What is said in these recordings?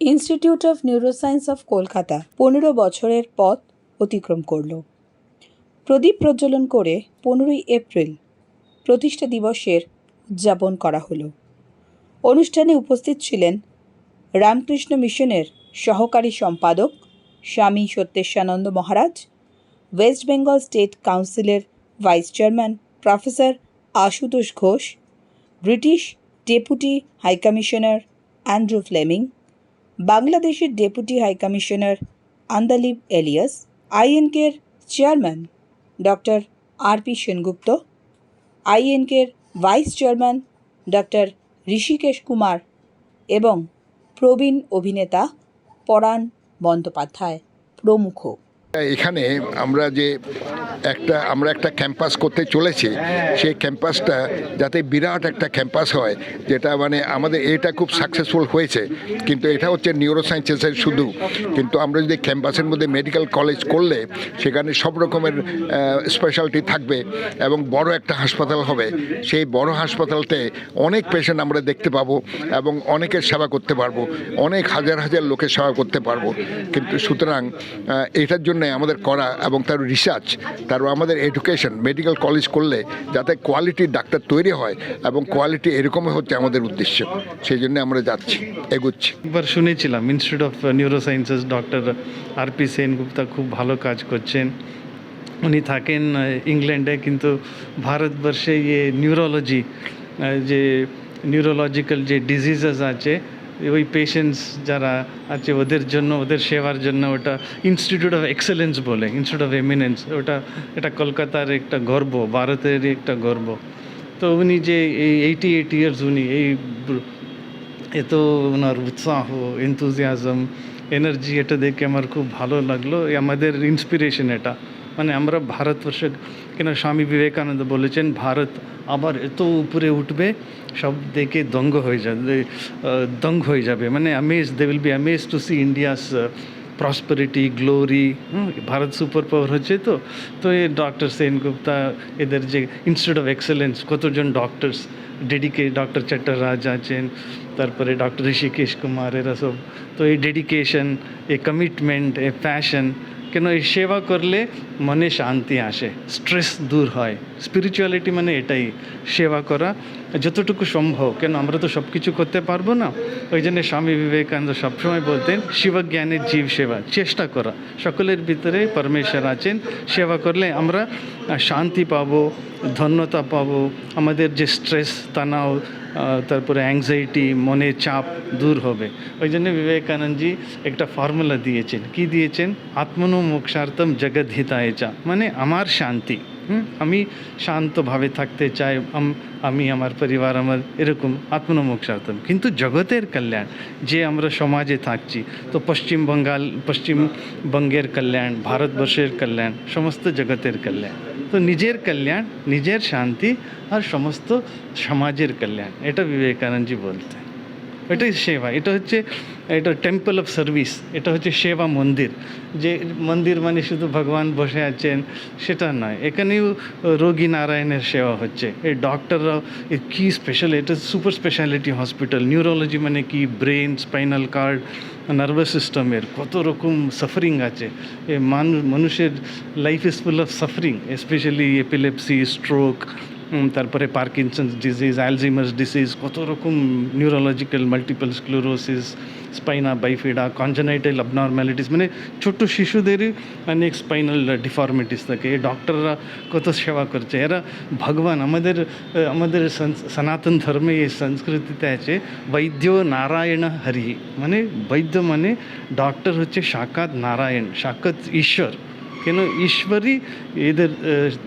Institute of neuroscience of Kolkata পনেরো বছরের পথ অতিক্রম করল। প্রদীপ প্রজ্বলন করে পনেরোই এপ্রিল প্রতিষ্ঠা দিবসের উদযাপন করা হলো। অনুষ্ঠানে উপস্থিত ছিলেন রামকৃষ্ণ মিশনের সহকারী সম্পাদক স্বামী সত্যেশানন্দ মহারাজ, ওয়েস্ট বেঙ্গল স্টেট কাউন্সিলের vice chairman professor Ashutosh Ghosh, British deputy high commissioner Andrew Fleming বাংলাদেশের deputy high commissioner Andalib Elias, আইএনকের chairman doctor R P Sengupta, আইএনকের vice chairman doctor Rishikesh Kumar এবং প্রবীণ অভিনেতা পরাণ বন্দ্যোপাধ্যায় প্রমুখ। এখানে আমরা যে একটা আমরা একটা ক্যাম্পাস করতে চলেছি সেই ক্যাম্পাসটা যাতে বিরাট একটা ক্যাম্পাস হয় যেটা মানে আমাদের এটা খুব সাকসেসফুল হয়েছে কিন্তু এটা হচ্ছে নিউরোসায়েন্সেসের শুধু। কিন্তু আমরা যদি ক্যাম্পাসের মধ্যে মেডিকেল কলেজ করলে সেখানে সব রকমের স্পেশালিটি থাকবে এবং বড় একটা হাসপাতাল হবে। সেই বড় হাসপাতালতে অনেক পেশেন্ট আমরা দেখতে পাবো এবং অনেকের সেবা করতে পারব অনেক হাজার হাজার লোকের সেবা করতে পারব। কিন্তু সুতরাং এটার জন্য আমাদের করা এবং তার রিসার্চ তার আমাদের এডুকেশন মেডিকেল কলেজ করলে যাতে কোয়ালিটির ডাক্তার তৈরি হয় এবং কোয়ালিটি এরকমই হচ্ছে আমাদের উদ্দেশ্য। সেই জন্য আমরা যাচ্ছি, এগুচ্ছি। একবার শুনেছিলাম institute of neurosciences doctor R P Sengupta খুব ভালো কাজ করছেন। উনি থাকেন ইংল্যান্ডে কিন্তু ভারতবর্ষে ইয়ে নিউরোলজি যে নিউরোলজিক্যাল যে ডিজিজেস আছে ওই পেশেন্টস যারা আছে, ওদের জন্য, ওদের সেবার জন্য ওটা ইনস্টিটিউট অফ এক্সেলেন্স বলে ইনস্টিটিউট অফ এমিনেন্স ওটা, এটা কলকাতার একটা গর্ব ভারতের একটা গর্ব। তো উনি যে এই এইটি এইট ইয়ার্স উনি, এই এত ওনার উৎসাহ এনথুজিয়াজম এনার্জি এটা দেখে আমার খুব ভালো লাগল। আমাদের ইন্সপিরেশন এটা। মানে আমরা ভারতবর্ষে কেন স্বামী বিবেকানন্দ বলেছেন, ভারত আবার এত উপরে উঠবে, সব দেখে দঙ্গ হয়ে যাবে দঙ্গ হয়ে যাবে। মানে amaze they will be amaze to see India's prosperity glory hmm, Bharat super power হচ্ছে তো। তো এই ডক্টর সেনগুপ্তা এদের যে ইনস্টিটিউট অফ এক্সেলেন্স কতজন ডক্টরস ডেডিকে ডক্টর চট্টরাজ আছেন, তারপরে ডক্টর ঋষিকেশ কুমার এরা সব। তো এই ডেডিকেশন এ কমিটমেন্ট এ প্যাশন কেন এই সেবা করলে মনে শান্তি আসে? স্ট্রেস দূর হয়। স্পিরিচুয়ালিটি মানে এটাই। সেবা করা যতটুকু সম্ভব, কেন আমরা তো সব কিছু করতে পারব না? ওই জন্য স্বামী বিবেকানন্দ সবসময় বলতেন, শিবজ্ঞানের জীব সেবা, চেষ্টা করা। সকলের ভিতরে পরমেশ্বর আছেন, সেবা করলে আমরা শান্তি পাবো, ধন্যতা পাবো। আমাদের যে স্ট্রেস তানাও তারপরে অ্যাংজাইটি মনে চাপ দূর হবে। ওই জন্য বিবেকানন্দজি একটা ফর্মুলা দিয়েছেন। কি দিয়েছেন? আত্মনো মোক্ষার্থম জগৎ হিতায় চা। মানে আমার শান্তি। হুম? আমি শান্তভাবে থাকতে চাই, আম- আমি, আমার পরিবার, আমার এরকম আত্মনমোক্ষার্থম কিন্তু জগতের কল্যাণ, যে আমরা সমাজে থাকছি, তো পশ্চিম বঙ্গাল পশ্চিমবঙ্গের কল্যাণ, ভারতবর্ষের কল্যাণ, সমস্ত জগতের কল্যাণ। তো নিজের কল্যাণ, নিজের শান্তি আর সমস্ত সমাজের কল্যাণ, এটা বিবেকানন্দজি বলতেন। এটাই সেবা। এটা হচ্ছে, এটা টেম্পল অফ সার্ভিস এটা হচ্ছে সেবা মন্দির। যে মন্দির মানে শুধু ভগবান বসে আছেন, সেটা নয়। এখানেও রোগী নারায়ণের সেবা হচ্ছে। এই ডক্টররাও কী স্পেশাল এটা সুপার স্পেশালিটি হসপিটাল নিউরোলজি মানে কি? ব্রেন স্পাইনাল কার্ড নার্ভাস সিস্টেমের কত রকম সাফারিং আছে। এ মানুষ মানুষের life is full of suffering specially epilepsy stroke তারপরে পার্কিনসন্স ডিজিজ অ্যালজিমার্স ডিজিজ কত রকম neurological multiple sclerosis spina bifida congenital abnormalities মানে ছোট্ট শিশুদেরই অনেক স্পাইনাল ডিফর্মিটিস থাকে। ডক্টররা কত সেবা করছে। এরা ভগবান আমাদের আমাদের সনাতন ধর্মে এই সংস্কৃতিতে আছে, বৈদ্য নারায়ণ হরি। মানে বৈদ্য মানে ডক্টর হচ্ছে সাক্ষাৎ নারায়ণ সাক্ষাৎ ঈশ্বর। কেন? ঈশ্বরই এদের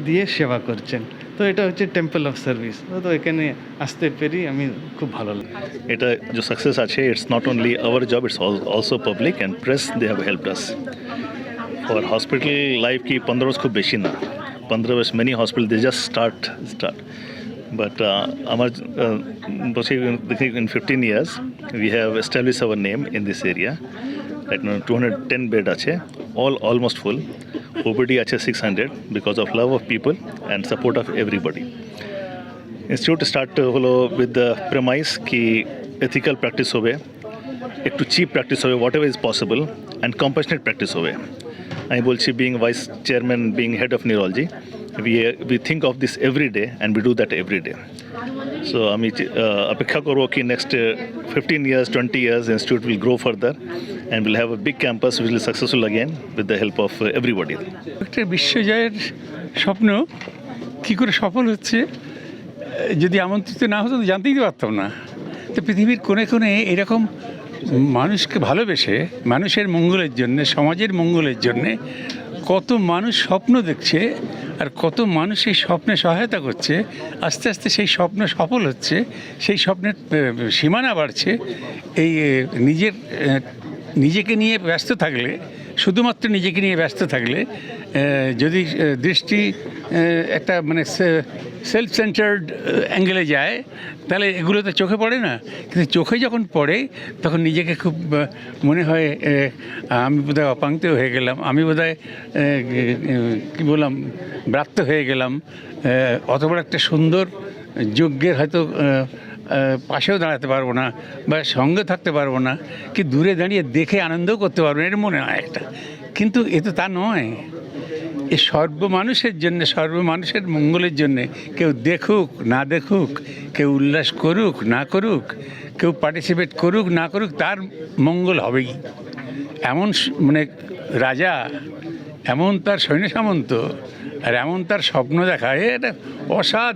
দিয়ে সেবা করছেন। তো এটা হচ্ছে টেম্পল অফ সার্ভিস তো এখানে আসতে পেরে আমি খুব ভালো লাগে এটা जो सक्सेस আছে it's not only our job it's also public and press they have helped us और हॉस्पिटल लाइफ की पंद्रह वर्ष खूब बेशी ना पंद्रह वर्ष many hospital they just start start but uh, আমার বলছি in 15 years we have established our name in this area right now 210 bed আছে all almost full OBD HS 600 because of love of people and support of everybody. Institute start uh, with the premise that ethical practice hove, ek to cheap practice hove, whatever is possible, and compassionate practice hove. I am bolchi being vice chairman, being head of neurology, we, uh, we think of this every day and we do that every day. So আমি অপেক্ষা করব কি next fifteen years twenty years institute will grow further and will have a big campus will successful again with the help of everybody একটা বিশ্বজয়ের স্বপ্ন, কী করে সফল হচ্ছে যদি আমন্ত্রিত না হতো তো জানতেই পারতাম না। তো পৃথিবীর কোণে কোণে এরকম মানুষকে ভালোবেসে, মানুষের মঙ্গলের জন্য, সমাজের মঙ্গলের জন্যে কত মানুষ স্বপ্ন দেখছে আর কত মানুষ সেই স্বপ্নে সহায়তা করছে, আস্তে আস্তে সেই স্বপ্ন সফল হচ্ছে, সেই স্বপ্নের সীমানা বাড়ছে, এই নিজের নিজেকে নিয়ে ব্যস্ত থাকলে শুধুমাত্র নিজেকে নিয়ে ব্যস্ত থাকলে যদি দৃষ্টি একটা মানে সেলফ সেন্টার্ড অ্যাঙ্গেলে যায়, তাহলে এগুলো তো চোখে পড়ে না। কিন্তু চোখে যখন পড়ে, তখন নিজেকে খুব মনে হয় আমি বোধহয় অপাঙ্ক্ত হয়ে গেলাম, আমি বোধহয় কী বললাম, ব্রাত্য হয়ে গেলাম অত বড় একটা সুন্দর, যজ্ঞের হয়তো পাশেও দাঁড়াতে পারব না বা সঙ্গে থাকতে পারব না, কি দূরে দাঁড়িয়ে দেখে আনন্দও করতে পারব না, এর মনে হয় একটা। কিন্তু এ তো তা নয়। এ সর্বমানুষের জন্য, সর্বমানুষের মঙ্গলের জন্য কেউ দেখুক, না দেখুক, কেউ উল্লাস করুক, না করুক, কেউ পার্টিসিপেট করুক, না করুক, তার মঙ্গল হবেই। এমন মানে রাজা, এমন তার সৈন্য সামন্ত, আর এমন তার স্বপ্ন দেখা এটা অসাধারণ